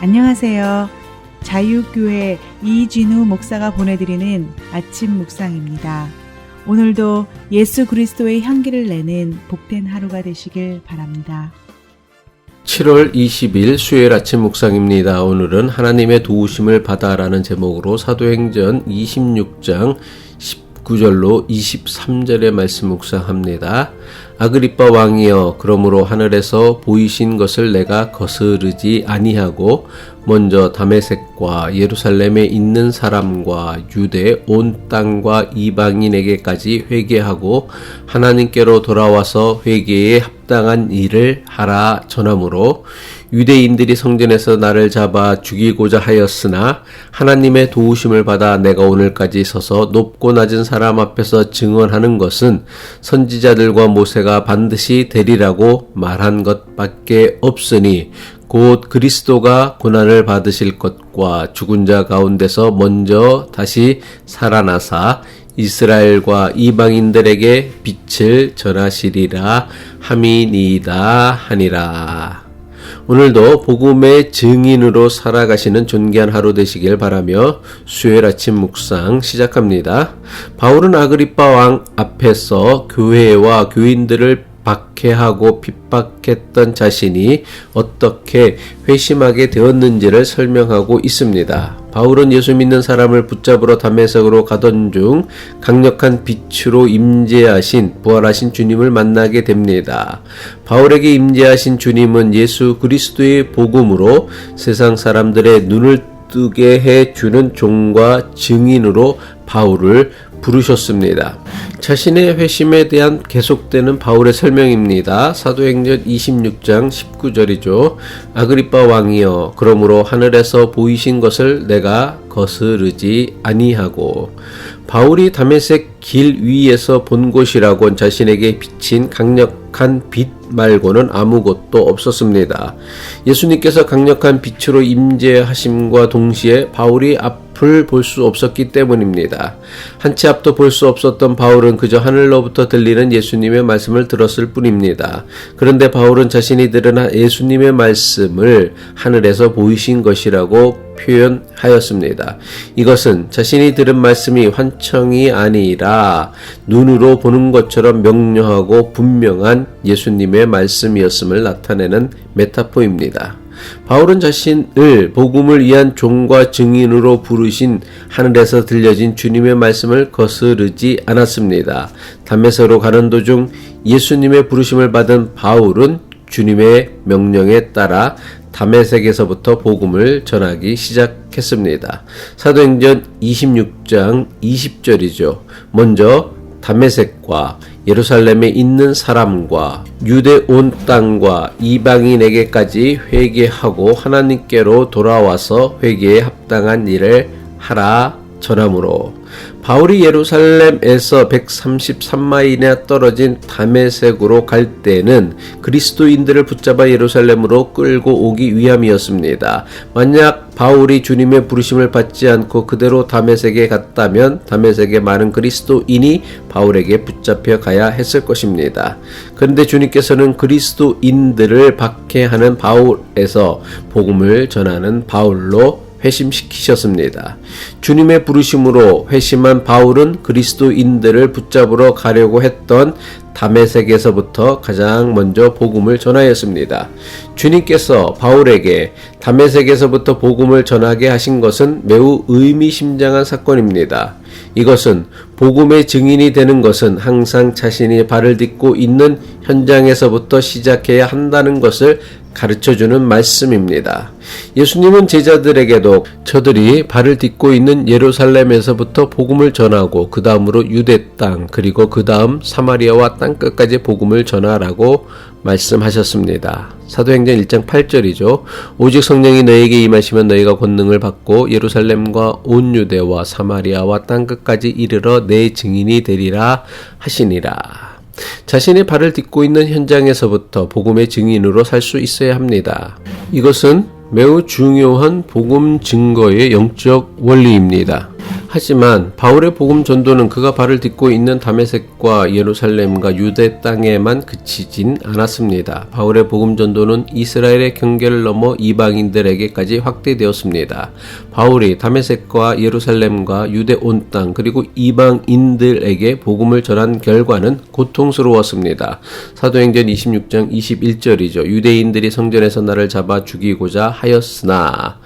안녕하세요. 자유교회 이진우 목사가 보내드리는 아침 묵상입니다. 오늘도 예수 그리스도의 향기를 내는 복된 하루가 되시길 바랍니다. 7월 20일 수요일 아침 묵상입니다. 오늘은 하나님의 도우심을 받아라는 제목으로 사도행전 26장 19절로 23절의 말씀 묵상합니다. 아그리빠 왕이여 그러므로 하늘에서 보이신 것을 내가 거스르지 아니하고 먼저 다메섹과 예루살렘에 있는 사람과 유대 온 땅과 이방인에게까지 회개하고 하나님께로 돌아와서 회개에 합 당한 일을 하라 전함으로 유대인들이 성전에서 나를 잡아 죽이고자 하였으나 하나님의 도우심을 받아 내가 오늘까지 서서 높고 낮은 사람 앞에서 증언하는 것은 선지자들과 모세가 반드시 되리라고 말한 것밖에 없으니 곧 그리스도가 고난을 받으실 것과 죽은 자 가운데서 먼저 다시 살아나사 이스라엘과 이방인들에게 빛을 전하시리라 함이니이다 하니라. 오늘도 복음의 증인으로 살아가시는 존귀한 하루 되시길 바라며 수요일 아침 묵상 시작합니다. 바울은 아그리빠 왕 앞에서 교회와 교인들을 박해하고 핍박했던 자신이 어떻게 회심하게 되었는지를 설명하고 있습니다. 바울은 예수 믿는 사람을 붙잡으러 담에색으로 가던 중 강력한 빛으로 임재하신 부활하신 주님을 만나게 됩니다. 바울에게 임재하신 주님은 예수 그리스도의 복음으로 세상 사람들의 눈을 뜨게 해 주는 종과 증인으로 바울을 부르셨습니다. 자신의 회심에 대한 계속되는 바울의 설명입니다. 사도행전 26장 19절이죠. 아그리빠 왕이여 그러므로 하늘에서 보이신 것을 내가 거스르지 아니하고 바울이 담에색 길 위에서 본 곳이라곤 자신에게 비친 강력한 빛 말고는 아무것도 없었습니다. 예수님께서 강력한 빛으로 임재하심과 동시에 바울이 앞을 볼 수 없었기 때문입니다. 한치 앞도 볼 수 없었던 바울은 그저 하늘로부터 들리는 예수님의 말씀을 들었을 뿐입니다. 그런데 바울은 자신이 들은 예수님의 말씀을 하늘에서 보이신 것이라고 표현하였습니다. 이것은 자신이 들은 말씀이 환청이 아니라 눈으로 보는 것처럼 명료하고 분명한 예수님의 말씀이었음을 나타내는 메타포입니다. 바울은 자신을 복음을 위한 종과 증인으로 부르신 하늘에서 들려진 주님의 말씀을 거스르지 않았습니다. 담에서로 가는 도중 예수님의 부르심을 받은 바울은 주님의 명령에 따라 담에색에서부터 복음을 전하기 시작했습니다. 사도행전 26장 20절이죠. 먼저 담에색과 예루살렘에 있는 사람과 유대 온 땅과 이방인에게까지 회개하고 하나님께로 돌아와서 회개에 합당한 일을 하라 전함으로 바울이 예루살렘에서 133마일이나 떨어진 다메색으로 갈 때는 그리스도인들을 붙잡아 예루살렘으로 끌고 오기 위함이었습니다. 만약 바울이 주님의 부르심을 받지 않고 그대로 다메색에 갔다면 다메색의 많은 그리스도인이 바울에게 붙잡혀 가야 했을 것입니다. 그런데 주님께서는 그리스도인들을 박해하는 바울에서 복음을 전하는 바울로 회심시키셨습니다. 주님의 부르심으로 회심한 바울은 그리스도인들을 붙잡으러 가려고 했던 담에색에서부터 가장 먼저 복음을 전하였습니다. 주님께서 바울에게 담에색에서부터 복음을 전하게 하신 것은 매우 의미심장한 사건입니다. 이것은 복음의 증인이 되는 것은 항상 자신이 발을 딛고 있는 현장에서부터 시작해야 한다는 것을 가르쳐 주는 말씀입니다. 예수님은 제자들에게도 저들이 발을 딛고 있는 예루살렘에서부터 복음을 전하고 그 다음으로 유대 땅 그리고 그 다음 사마리아와 땅 끝까지 복음을 전하라고 말씀하셨습니다. 사도행전 1장 8절이죠. 오직 성령이 너에게 임하시면 너희가 권능을 받고 예루살렘과 온 유대와 사마리아와 땅 끝까지 이르러 내 증인이 되리라 하시니라. 자신의 발을 딛고 있는 현장에서부터 복음의 증인으로 살 수 있어야 합니다. 이것은 매우 중요한 복음 증거의 영적 원리입니다. 하지만 바울의 복음 전도는 그가 발을 딛고 있는 다메섹과 예루살렘과 유대 땅에만 그치진 않았습니다. 바울의 복음 전도는 이스라엘의 경계를 넘어 이방인들에게까지 확대되었습니다. 바울이 다메섹과 예루살렘과 유대 온 땅 그리고 이방인들에게 복음을 전한 결과는 고통스러웠습니다. 사도행전 26장 21절이죠. 유대인들이 성전에서 나를 잡아 죽이고자 하였으나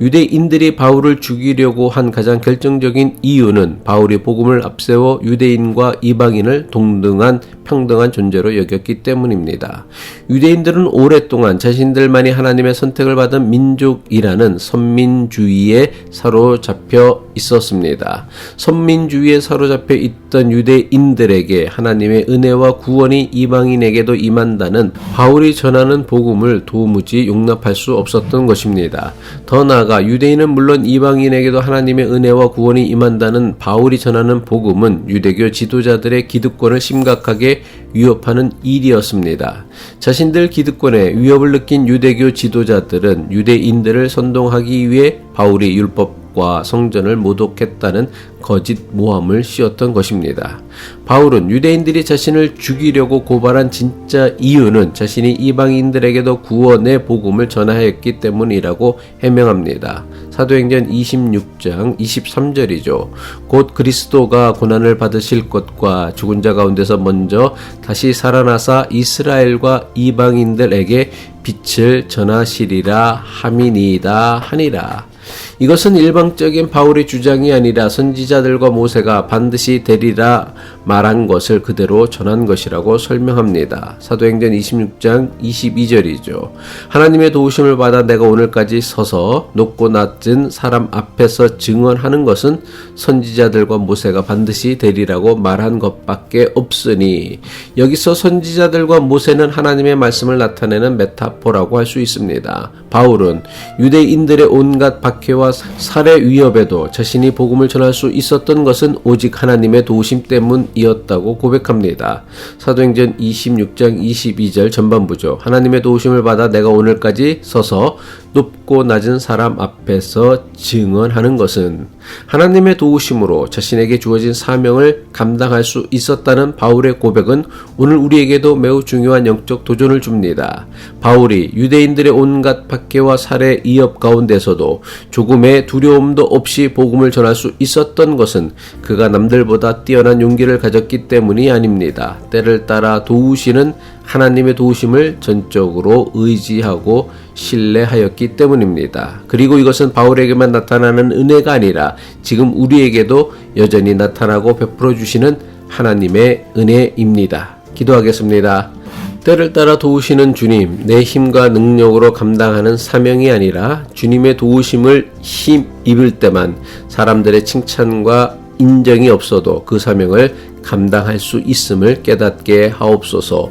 유대인들이 바울을 죽이려고 한 가장 결정적 인 이유는 바울이 복음을 앞세워 유대인과 이방인을 동등한 평등한 존재로 여겼기 때문입니다. 유대인들은 오랫동안 자신들만이 하나님의 선택을 받은 민족이라는 선민주의에 사로잡혀 있었습니다. 선민주의에 사로잡혀 있던 유대인들에게 하나님의 은혜와 구원이 이방인에게도 임한다는 바울이 전하는 복음을 도무지 용납할 수 없었던 것입니다. 더 나아가 유대인은 물론 이방인에게도 하나님의 은혜와 구원이 임한다는 바울이 전하는 복음은 유대교 지도자들의 기득권을 심각하게 위협하는 일이었습니다. 자신들 기득권에 위협을 느낀 유대교 지도자들은 유대인들을 선동하기 위해 바울이 율법 과 성전을 모독했다는 거짓 모함을 씌웠던 것입니다. 바울은 유대인들이 자신을 죽이려고 고발한 진짜 이유는 자신이 이방인들에게도 구원의 복음을 전하였기 때문이라고 해명합니다. 사도행전 26장 23절이죠. 곧 그리스도가 고난을 받으실 것과 죽은 자 가운데서 먼저 다시 살아나사 이스라엘과 이방인들에게 빛을 전하시리라 함이니이다 하니라. 이것은 일방적인 바울의 주장이 아니라 선지자들과 모세가 반드시 되리라 말한 것을 그대로 전한 것이라고 설명합니다. 사도행전 26장 22절이죠. 하나님의 도우심을 받아 내가 오늘까지 서서 높고 낮은 사람 앞에서 증언하는 것은 선지자들과 모세가 반드시 되리라고 말한 것밖에 없으니 여기서 선지자들과 모세는 하나님의 말씀을 나타내는 메타포라고 할 수 있습니다. 바울은 유대인들의 온갖 박해 와 살해 위협에도 자신이 복음을 전할 수 있었던 것은 오직 하나님의 도우심 때문이었다고 고백합니다. 사도행전 26장 22절 전반부죠. 하나님의 도우심을 받아 내가 오늘까지 서서 높고 낮은 사람 앞에서 증언하는 것은 하나님의 도우심으로 자신에게 주어진 사명을 감당할 수 있었다는 바울의 고백은 오늘 우리에게도 매우 중요한 영적 도전을 줍니다. 바울이 유대인들의 온갖 박해와 살해 이업 가운데서도 조금의 두려움도 없이 복음을 전할 수 있었던 것은 그가 남들보다 뛰어난 용기를 가졌기 때문이 아닙니다. 때를 따라 도우시는 하나님의 도우심을 전적으로 의지하고 신뢰하였기 때문입니다. 그리고 이것은 바울에게만 나타나는 은혜가 아니라 지금 우리에게도 여전히 나타나고 베풀어 주시는 하나님의 은혜입니다. 기도하겠습니다. 때를 따라 도우시는 주님, 내 힘과 능력으로 감당하는 사명이 아니라 주님의 도우심을 힘 입을 때만 사람들의 칭찬과 인정이 없어도 그 사명을 감당할 수 있음을 깨닫게 하옵소서